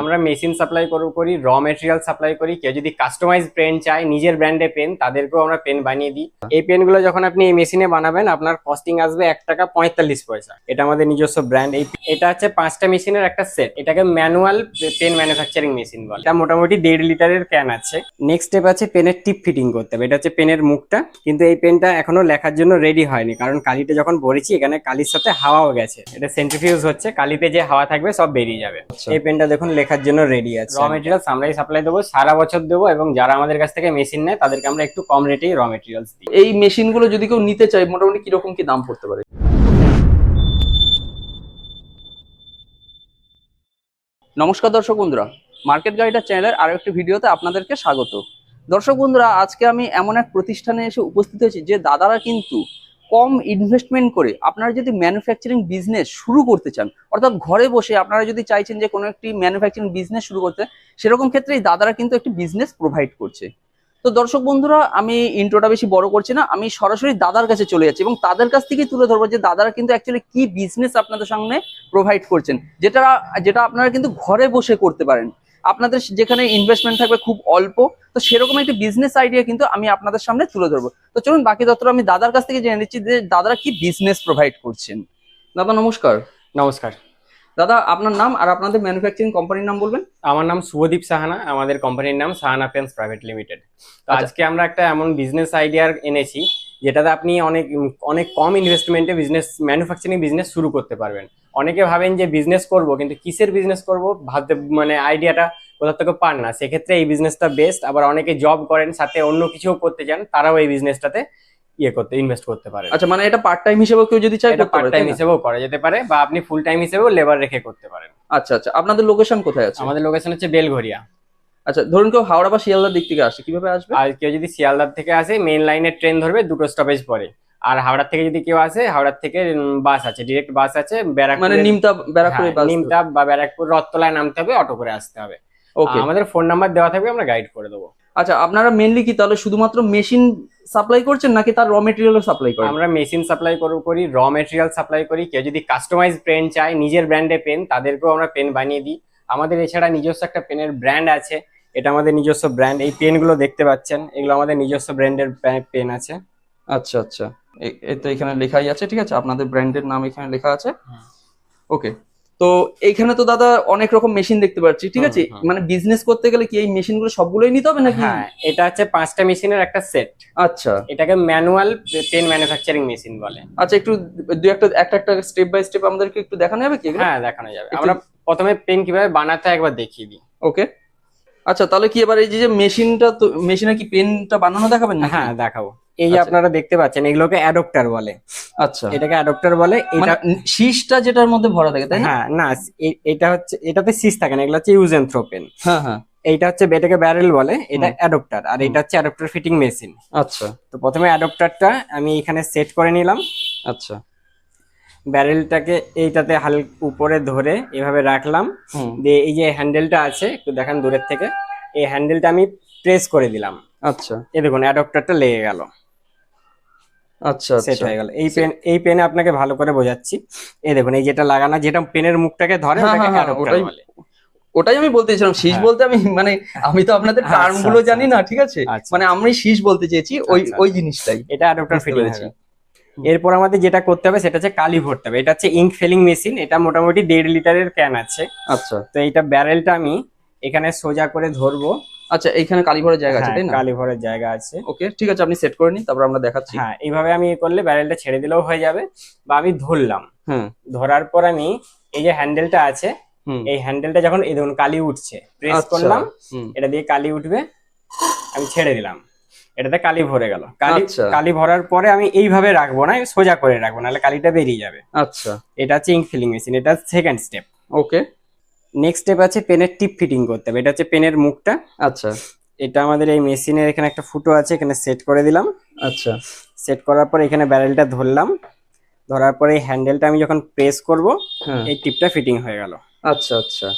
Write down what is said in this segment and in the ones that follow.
আমরা machine supply করি র মেটেরিয়াল সাপ্লাই করি। কেউ যদি কাস্টমাইজ পেন চায় নিজের ব্র্যান্ডে পেন তাদেরকেও আমরা পেন বানিয়ে দিই। এই পেনগুলো যখন আপনি এই মেশিনে বানাবেন আপনার কস্টিং আসবে এক টাকা পঁয়তাল্লিশ পয়সা। এটা আমাদের নিজস্ব ব্র্যান্ড এই এটা হচ্ছে পাঁচটা মেশিনের একটা সেট এটাকে ম্যানুয়াল পেন ম্যানুফ্যাকচারিং মেশিন বলে। এটা মোটামুটি দেড় লিটারের ক্যান আছে। নেক্সট স্টেপ আছে পেনের টিপ ফিটিং করতে হবে। এটা হচ্ছে পেনের মুখটা। কিন্তু এই পেনটা এখনও লেখার জন্য রেডি হয়নি। কারণ কালিতে যখন ভরেছি এখানে কালির সাথে হাওয়াও গেছে। এটা সেন্ট্রিফিউজ হচ্ছে। কালিতে যে হাওয়া থাকবে সব বেরিয়ে যাবে। আচ্ছা। এই পেনটা দেখুন লেখার জন্য রেডি আছে র মেটেরিয়ালস আমরাই সাপ্লাই দেবো সারা বছর দেবো এবং যারা আমাদের কাছ থেকে মেশিন নেয় তাদেরকে আমরা একটু কম রেটেই র মেটেরিয়ালস দিই। এই মেশিনগুলো যদি কেউ নিতে চায় মোটামুটি কীরকম কি দাম পড়তে পারে? নমস্কার দর্শক বন্ধুরা মার্কেট গাইডার চ্যানেলের আরও একটি ভিডিওতে আপনাদেরকে স্বাগত। দর্শক বন্ধুরা আজকে আমি এমন এক প্রতিষ্ঠানে এসে উপস্থিত হয়েছি যে দাদারা কিন্তু কম ইনভেস্টমেন্ট করে আপনারা যদি ম্যানুফ্যাকচারিং বিজনেস শুরু করতে চান, অর্থাৎ ঘরে বসে আপনারা যদি চাইছেন যে কোনো একটি ম্যানুফ্যাকচারিং বিজনেস শুরু করতে, সেরকম ক্ষেত্রে দাদারা কিন্তু একটি বিজনেস প্রোভাইড করছে। তো দর্শক বন্ধুরা, আমি ইন্ট্রোটা বেশি বড় করছি না, আমি সরাসরি দাদার কাছে চলে যাচ্ছি এবং তাদের কাছ থেকেই তুলে ধরবো যে দাদারা কিন্তু অ্যাকচুয়ালি কি বিজনেস আপনাদের সামনে প্রোভাইড করছেন, যেটা যেটা আপনারা কিন্তু ঘরে বসে করতে পারেন। আপনাদের যেখানে ইনভেস্টমেন্ট থাকবে খুব অল্প তো সেরকম একটি বিজনেস আইডিয়া কিন্তু আমি আপনাদের সামনে তুলে ধরবো। তো চলুন বাকি তত্ত্ব আমি দাদার কাছ থেকে জেনে নিচ্ছি যে দাদারা কি বিজনেস প্রোভাইড করছেন। দাদা নমস্কার। নমস্কার। দাদা আপনার নাম আর আপনাদের ম্যানুফ্যাকচারিং কোম্পানির নাম বলবেন? আমার নাম শুভদীপ সাহানা আমাদের কোম্পানির নাম সাহানা পেন্স প্রাইভেট লিমিটেড তো আচ্ছা। আজকে আমরা একটা এমন বিজনেস আইডিয়া এনেছি যেটাতে আপনি অনেক অনেক কম ইনভেস্টমেন্টে বিজনেস ম্যানুফ্যাকচারিং বিজনেস শুরু করতে পারবেন। অনেকে ভাবেন যে বিজনেস করব কিন্তু কিসের বিজনেস করব? ভাবতে মানে আইডিয়াটা কোথা থেকে পান না। সেক্ষেত্রে এই বিজনেসটা বেস্ট আবার অনেকে জব করেন সাথে অন্য কিছুও করতে চান তারাও এই বিজনেসটাতে ইয়ে করতে ইনভেস্ট করতে পারে। আচ্ছা মানে এটা পার্ট টাইম হিসেবে কেউ যদি চায় এটা পার্ট টাইম হিসেবেও করা যেতে পারে বা আপনি ফুল টাইম হিসেবেও লেবার রেখে করতে পারেন। আচ্ছা আচ্ছা। আপনাদের লোকেশন কোথায় আছে? আমাদের লোকেশন হচ্ছে বেলঘরিয়া আচ্ছা ধরুন কেউ হাওড়া বা শিয়ালদার দিক থেকে আসে কীভাবে আসবে? আর কেউ যদি শিয়ালদার থেকে আসে মেইন লাইনের ট্রেন ধরবে দুটো স্টপেজ পরে। আর হাওড়ার থেকে যদি কেউ আসে হাওড়ার থেকে বাস আছে ডিরেক্ট বাস আছে ব্যারাকপুর মানে নিমতা ব্যারাকপুরে বাস। বা ব্যারাকপুর রথতলায় নামতে হবে অটো করে আসতে হবে। ওকে আমাদের ফোন নাম্বার দেওয়া থাকবে আমরা গাইড করে দেবো। আচ্ছা আপনারা মেনলি কি তাহলে শুধুমাত্র মেশিন সাপ্লাই করছেন নাকি তার র মেটেরিয়ালও সাপ্লাই করেন? আমরা মেশিন সাপ্লাই করি র মেটেরিয়াল সাপ্লাই করি কেউ যদি কাস্টমাইজ পেন চায় নিজের ব্র্যান্ডে পেন তাদেরকেও আমরা পেন বানিয়ে দিই। আমাদের এছাড়া নিজস্ব একটা পেনের ব্র্যান্ড আছে এটা আমাদের নিজস্ব ব্র্যান্ড এই পেনগুলো দেখতে পাচ্ছেন এগুলো আমাদের নিজস্ব ব্র্যান্ডের পেন আছে। আচ্ছা আচ্ছা। এ- তো এখানে লেখাই আছে ঠিক আছে? আপনাদের ব্র্যান্ডের নাম এখানে লেখা আছে। ওকে। তো এইখানে তো দাদা অনেক রকম মেশিন দেখতে পাচ্ছি ঠিক আছে? মানে বিজনেস করতে গেলে কি এই মেশিনগুলো সবগুলোই নিতে হবে নাকি? হ্যাঁ এটা হচ্ছে পাঁচটা মেশিনের একটা সেট আচ্ছা। এটাকে ম্যানুয়াল পেন ম্যানুফ্যাকচারিং মেশিন বলে। আচ্ছা একটু দু একটা একটা একটা স্টেপ বাই স্টেপ আমাদেরকে একটু দেখানো যাবে কি হ্যাঁ দেখানো যাবে। আমরা প্রথমে পেন কীভাবে বানাতে হয় একবার দেখিয়ে দিই। ওকে। আচ্ছা তাহলে কি এবার এই যে মেশিনটা তো মেশিনে কি পেনটা বানানো দেখাবেন না হ্যাঁ দেখাবো। এই যে আচ্ছা। আপনারা দেখতে পাচ্ছেন এগুলোকে অ্যাডপ্টার বলে। আচ্ছা। এটাকে অ্যাডপ্টার বলে মানে এটা শীষটা যেটার মধ্যে ভরা থাকে তাই না? হ্যাঁ না এটা হচ্ছে এটাতে সিস থাকে না এগুলো হচ্ছে ইউজ এন্ড থ্রো পেন হ্যাঁ হ্যাঁ। এইটা হচ্ছে এটাকে ব্যারেল বলে এটা। অ্যাডপ্টার আর এটা হচ্ছে অ্যাডপ্টার ফিটিং মেশিন আচ্ছা। তো প্রথমে অ্যাডপ্টারটা আমি এখানে সেট করে নিলাম। আচ্ছা। ব্যারেলটাকে এইটাতে হাল উপরে ধরে এভাবে রাখলাম। দিয়ে এই যে হ্যান্ডেলটা আছে একটু দেখান দূরের থেকে এই হ্যান্ডেলটা আমি প্রেস করে দিলাম। আচ্ছা। এই দেখুন অ্যাডপ্টারটা লেগে গেল। আচ্ছা সেট আচ্ছা। হয়ে গেল। এই পেন এই পেনে আপনাকে ভালো করে বোঝাচ্ছি। এই দেখুন এই যেটা লাগানো যেটা পেনের মুখটাকে ধরে হ্যাঁ, ওটাকে হ্যাঁ, হ্যাঁ, ওটাই আমি বলতে চাইছিলাম শীষ। বলতে আমি মানে আমি তো আপনাদের আচ্ছা, টার্মগুলো আচ্ছা। জানি না ঠিক আছে। মানে আমি শীষ বলতে চেয়েছি ওই ওই জিনিসটাই। এটা অ্যাডপ্টার বুঝতে ফিটিং পেরেছি। এরপর আমাদের যেটা করতে হবে সেটা হচ্ছে কালি ভরতে হবে। এটা হচ্ছে ইঙ্ক ফিলিং মেশিন এটা মোটামুটি দেড় লিটারের ক্যান আছে। আচ্ছা। তো এইটা ব্যারেলটা আমি এখানে সোজা করে ধরবো। আচ্ছা এইখানে কালীঘরের জায়গা আছে হ্যাঁ, তাই না? কালি ভরার জায়গা আছে। ওকে ঠিক আছে আপনি সেট করে নিন তারপর আমরা দেখাচ্ছি। হ্যাঁ এইভাবে আমি এ করলে ব্যারেলটা ছেড়ে দিলেও হয়ে যাবে বা আমি ধরলাম। হুম। ধরার পর আমি এই যে হ্যান্ডেলটা আছে এই হ্যান্ডেলটা যখন এই দেখুন কালি উঠছে প্রেস আচ্ছা, করলাম এটা দিয়ে কালি উঠবে আমি ছেড়ে দিলাম। এটাতে কালি ভরে গেল। কালি আচ্ছা। কালি ভরার পরে আমি এইভাবে রাখব না আমি সোজা করে রাখব নাহলে কালিটা বেরিয়ে যাবে। আচ্ছা। এটা হচ্ছে ইঙ্ক ফিলিং মেশিন এটা second step okay. Next step আছে পেনের টিপ ফিটিং করতে হবে। এটা হচ্ছে পেনের মুখটা। আচ্ছা। এটা আমাদের এই মেশিনের এখানে একটা ফুটো আছে এখানে সেট করে দিলাম। আচ্ছা। সেট করার পর এখানে ব্যারেলটা ধরলাম। ধরার পরে এই হ্যান্ডেলটা আমি যখন প্রেস করব হ্যাঁ। এই টিপটা ফিটিং হয়ে গেল। আচ্ছা আচ্ছা।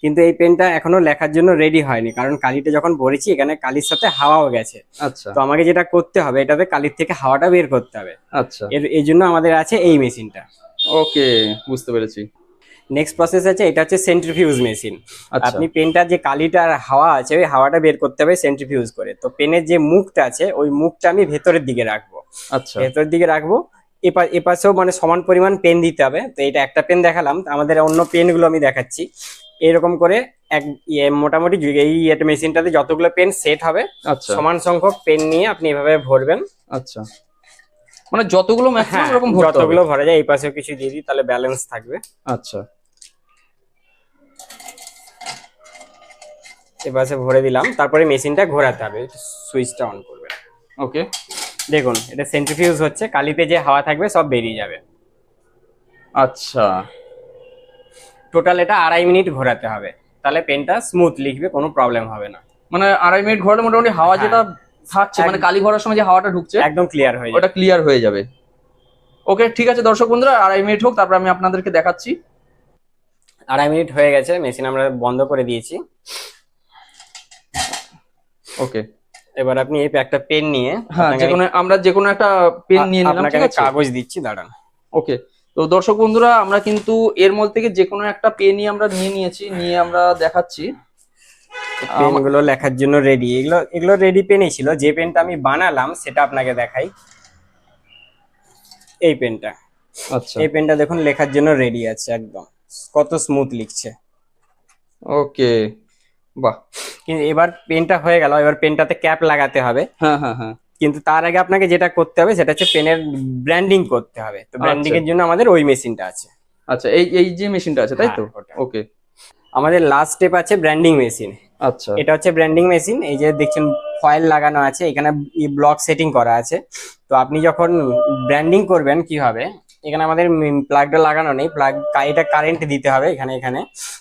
কিন্তু এই পেনটা এখনও লেখার জন্য রেডি হয়নি কারণ কালিটা যখন ভরেছি এখানে কালির সাথে হাওয়াও গেছে। আচ্ছা। তো আমাকে যেটা করতে হবে এটাতে কালির থেকে হাওয়াটা বের করতে হবে। আচ্ছা। এর এই জন্য আমাদের আছে এই মেশিনটা। ওকে বুঝতে পেরেছি। নেক্সট প্রসেস আছে এটা হচ্ছে সেন্ট্রিফিউজ মেশিন আচ্ছা। আপনি পেনটার যে কালিটার হাওয়া আছে ওই হাওয়াটা বের করতে হবে সেন্ট্রিফিউজ করে। তো পেনের যে মুখটা আছে ওই মুখটা আমি ভেতরের দিকে রাখব। আচ্ছা। ভেতরের দিকে রাখব। এপা এপাশেও মানে সমান পরিমাণ পেন দিতে হবে। তো এটা একটা পেন দেখালাম আমাদের অন্য পেনগুলো আমি দেখাচ্ছি। এরকম করে এক ইয়ে মোটামুটি এই মেশিনটাতে যতগুলো পেন সেট হবে আচ্ছা। সমান সংখ্যক পেন নিয়ে আপনি এভাবে ভরবেন। আচ্ছা। মানে যতগুলো ম্যাক্সিমাম এরকম যতগুলো ভরা যায় এই পাশেও কিছু দিয়ে দিই তাহলে ব্যালেন্স থাকবে। আচ্ছা। এ পাশে ভরে দিলাম। তারপরে মেশিনটা ঘোরাতে হবে। সুইচটা অন করবে। ওকে। দেখুন এটা সেন্ট্রিফিউজ হচ্ছে। কালিতে যে হাওয়া থাকবে সব বেরিয়ে যাবে। আচ্ছা। টোটাল এটা আড়াই মিনিট ঘোরাতে হবে। তাহলে পেনটা স্মুথ লিখবে কোনো প্রবলেম হবে না। মানে আড়াই মিনিট ঘোরালে মোটামুটি হাওয়া হ্যাঁ। যেটা থাকছে মানে কালি ভরার সময় যে হাওয়াটা ঢুকছে একদম ক্লিয়ার হয়ে ওটা ক্লিয়ার হয়ে যাবে। ওকে ঠিক আছে দর্শক বন্ধুরা আড়াই মিনিট হোক তারপর আমি আপনাদেরকে দেখাচ্ছি। আড়াই মিনিট হয়ে গেছে মেশিন আমরা বন্ধ করে দিয়েছি। ওকে এবার আপনি এই একটা পেন নিয়ে হ্যাঁ আপনাকে যে কোনো আমরা যে কোনো একটা পেন নিয়ে নিলাম আপনাকে কাগজ দিচ্ছি দাঁড়ান। ওকে তো দর্শক বন্ধুরা আমরা কিন্তু এর মধ্যে থেকে যে কোনো একটা পেনই আমরা নিয়ে নিয়েছি নিয়ে আমরা দেখাচ্ছি। পেনগুলো লেখার জন্য রেডি এগুলো এগুলো রেডি পেনই ছিল। যে পেনটা আমি বানালাম সেটা আপনাকে দেখাই। এই পেনটা আচ্ছা। এই পেনটা দেখুন লেখার জন্য রেডি আছে একদম। কত স্মুথ লিখছে। ওকে বাহ। এবার পেনটা হয়ে গেল এবার পেনটাতে ক্যাপ লাগাতে হবে। হ্যাঁ হ্যাঁ হ্যাঁ। কিন্তু তার আগে আপনাকে যেটা করতে হবে সেটা হচ্ছে পেনের ব্র্যান্ডিং করতে হবে। তো ব্র্যান্ডিং এর জন্য আমাদের ওই মেশিনটা আছে। আচ্ছা এই এই যে মেশিনটা আছে তাই তো? ওকে। আমাদের লাস্ট স্টেপ আছে ব্র্যান্ডিং মেশিন। আচ্ছা। এটা হচ্ছে ব্র্যান্ডিং মেশিন। এই যে দেখছেন ফয়েল লাগানো আছে এখানে ব্লক সেটিং করা আছে। তো আপনি যখন ব্র্যান্ডিং করবেন কি হবে? এখানে আমাদের প্লাগটা লাগানো নেই। প্লাগ এটা কারেন্ট দিতে হবে এখানে এখানে।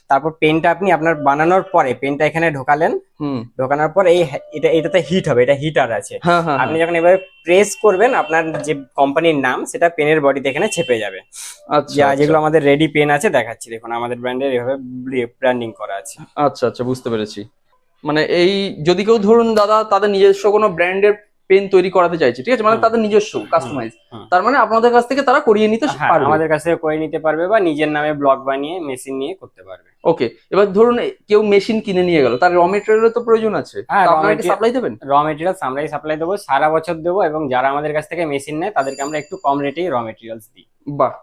তারপর পেনটা আপনি আপনার বানানোর পরে পেনটা এখানে ঢোকালেন। হুম। ঢোকানোর পর এই এটা এটাতে হিট হবে এটা হিটার আছে। হ্যাঁ হ্যাঁ আপনি যখন এভাবে প্রেস করবেন আপনার যে কোম্পানির নাম সেটা পেনের বডিতে এখানে ছেপে যাবে। আচ্ছা আচ্ছা। যেগুলো আমাদের রেডি পেন আছে দেখাচ্ছি। দেখুন আমাদের ব্র্যান্ডের এভাবে ব্র্যান্ডিং করা আছে। আচ্ছা আচ্ছা বুঝতে পেরেছি। মানে এই যদি কেউ ধরুন দাদা তাদের নিজস্ব কোনো ব্র্যান্ডের পেন তৈরি করাতে চাইছে ঠিক আছে? মানে তাদের নিজস্ব কাস্টমাইজ তার মানে আপনাদের কাছ থেকে তারা করিয়ে নিতে হ্যাঁ, পারবে। আমাদের কাছে করে নিতে পারবে বা নিজের নামে ব্লক বানিয়ে মেশিন নিয়ে করতে পারবে। ওকে এবার ধরুন কেউ মেশিন কিনে নিয়ে গেল তার র মেটেরিয়ালের তো প্রয়োজন আছে। হ্যাঁ, আপনারা কি সাপ্লাই দেবেন? র মেটেরিয়াল আমরাই সাপ্লাই দেবো সারা বছর দেবো এবং যারা আমাদের কাছ থেকে মেশিন নেয় তাদেরকে আমরা একটু কম রেটেই র মেটেরিয়ালস দিই। বাহ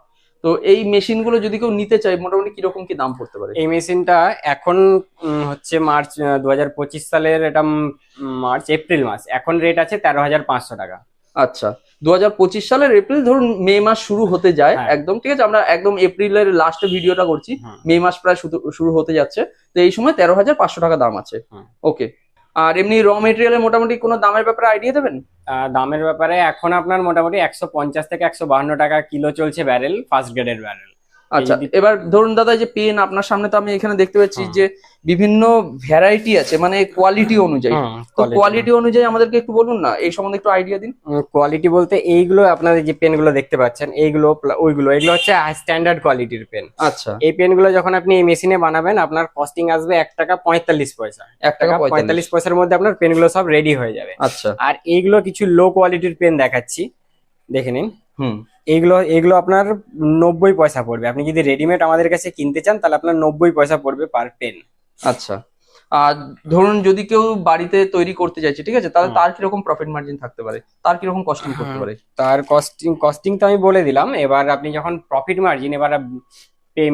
তো এই মেশিনগুলো যদি কেউ নিতে চায় মোটামুটি কীরকম কি দাম পড়তে পারে? এই মেশিনটা এখন হচ্ছে মার্চ দু পঁচিশ সালের এটা মার্চ এপ্রিল মাস। এখন রেট আছে তেরো হাজার পাঁচশো টাকা। আচ্ছা দু হাজার পঁচিশ সালের এপ্রিল ধরুন মে মাস শুরু হতে যায়। হ্যাঁ। একদম ঠিক আছে আমরা একদম এপ্রিলের লাস্টে ভিডিওটা করছি। মে মাস প্রায় শুরু হতে যাচ্ছে। তো এই সময় তেরো হাজার পাঁচশো টাকা দাম আছে। ওকে আর এমনি র মেটেরিয়ালের মোটামুটি কোনো দামের ব্যাপারে আইডিয়া দেবেন? দামের ব্যাপারে এখন আপনার মোটামুটি একশো পঞ্চাশ থেকে একশো বাহান্ন টাকা কিলো চলছে ব্যারেল ফার্স্ট গ্রেডের ব্যারেল আচ্ছা এবার ধরুন দাদা যে পেন আপনার সামনে তো আমি এখানে দেখতে পাচ্ছি যে বিভিন্ন ভ্যারাইটি আছে মানে কোয়ালিটি অনুযায়ী। তো কোয়ালিটি অনুযায়ী। আমাদেরকে একটু বলুন না এই সম্বন্ধে একটু আইডিয়া দিন। কোয়ালিটি বলতে এইগুলো আপনাদের যে পেনগুলো দেখতে পাচ্ছেন এইগুলো ওইগুলো এগুলো হচ্ছে স্ট্যান্ডার্ড কোয়ালিটির পেন আচ্ছা। এই পেনগুলো যখন আপনি এই মেশিনে বানাবেন আপনার কস্টিং আসবে এক টাকা পঁয়তাল্লিশ পয়সা। এক টাকা পঁয়তাল্লিশ। পয়সার মধ্যে আপনার পেনগুলো সব রেডি হয়ে যাবে। আচ্ছা। আর এইগুলো কিছু লো কোয়ালিটির পেন দেখাচ্ছি। দেখে নিন। হুম। এগুলো এগুলো আপনার নব্বই পয়সা পড়বে। আপনি যদি রেডিমেড আমাদের কাছে কিনতে চান তাহলে আপনার নব্বই পয়সা পড়বে পার পেন আচ্ছা। আর ধরুন যদি কেউ বাড়িতে তৈরি করতে চাইছে ঠিক আছে? তাহলে তার কীরকম প্রফিট মার্জিন থাকতে পারে? তার কীরকম কস্টিং করতে পারে? তার কস্টিং কস্টিং তো আমি বলে দিলাম। এবার আপনি যখন প্রফিট মার্জিন এবার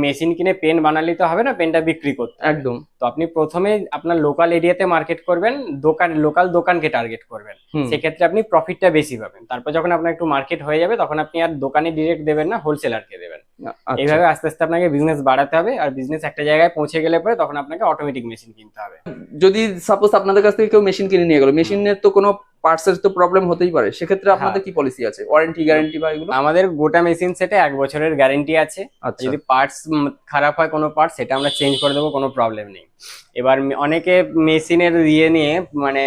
মেশিন কিনে পেন বানালে তো হবে না পেনটা বিক্রি করতে একদম। তো আপনি প্রথমে আপনার লোকাল এরিয়াতে মার্কেট করবেন দোকান লোকাল দোকানকে টার্গেট করবেন। সেক্ষেত্রে আপনি প্রফিটটা বেশি পাবেন। তারপর যখন আপনার একটু মার্কেট হয়ে যাবে তখন আপনি আর দোকানে ডিরেক্ট দেবেন না হোলসেলারকে দেবেন। আচ্ছা। এইভাবে আস্তে আস্তে আপনাকে বিজনেস বাড়াতে হবে আর বিজনেস একটা জায়গায় পৌঁছে গেলে পরে তখন আপনাকে অটোমেটিক মেশিন কিনতে হবে। যদি সাপোজ আপনাদের কাছ থেকে কেউ মেশিন কিনে নিয়ে গেল মেশিনের তো কোনো পার্টসের তো প্রবলেম হতেই পারে। সেক্ষেত্রে হ্যাঁ। আপনাদের কি পলিসি আছে? ওয়ারেন্টি গ্যারান্টি বা এগুলো? আমাদের গোটা মেশিন সেটে এক বছরের গ্যারেন্টি আছে। আচ্ছা। যদি পার্টস খারাপ হয় কোনো পার্টস সেটা আমরা চেঞ্জ করে দেবো কোনো প্রবলেম নেই। এবার অনেকে মেশিনের ইয়ে নিয়ে মানে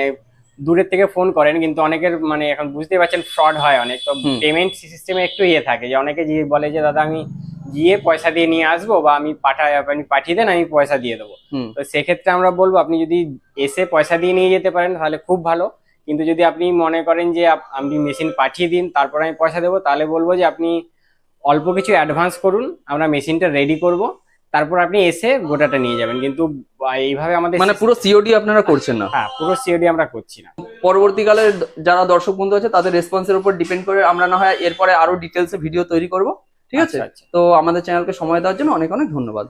দূরের থেকে ফোন করেন কিন্তু অনেকের মানে এখন বুঝতে পারছেন ফ্রড হয় অনেক। তো পেমেন্ট সিস্টেমে একটু ইয়ে থাকে। যে অনেকে যে বলে যে দাদা আমি গিয়ে পয়সা দিয়ে নিয়ে আসব বা আমি পাঠাই আপনি পাঠিয়ে দেন আমি পয়সা দিয়ে দেবো। তো সেক্ষেত্রে আমরা বলব আপনি যদি এসে পয়সা দিয়ে নিয়ে যেতে পারেন তাহলে খুব ভালো। কিন্তু যদি আপনি মনে করেন যে আপ- আপনি মেশিন পাঠিয়ে দিন তারপর আমি পয়সা দেবো তাহলে বলব যে আপনি অল্প কিছু অ্যাডভান্স করুন আমরা মেশিনটা রেডি করব তারপর আপনি এসে গোটাটা নিয়ে যাবেন। কিন্তু এইভাবে আমাদের মানে পুরো সিওডি আপনারা করছেন না? হ্যাঁ পুরো সিওডি আমরা করছি না। পরবর্তীকালে যারা দর্শক বন্ধু আছে তাদের রেসপন্সের উপর ডিপেন্ড করে আমরা না হয় এরপরে আরও ডিটেলসে ভিডিও তৈরি করব। ঠিক আছে? আচ্ছা, আচ্ছা। তো আমাদের চ্যানেলকে সময় দেওয়ার জন্য অনেক অনেক ধন্যবাদ।